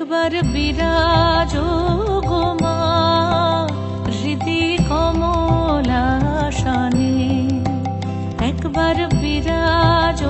একবার বিরাজ গোমা কমলা কমলাশানে একবার বিরাজ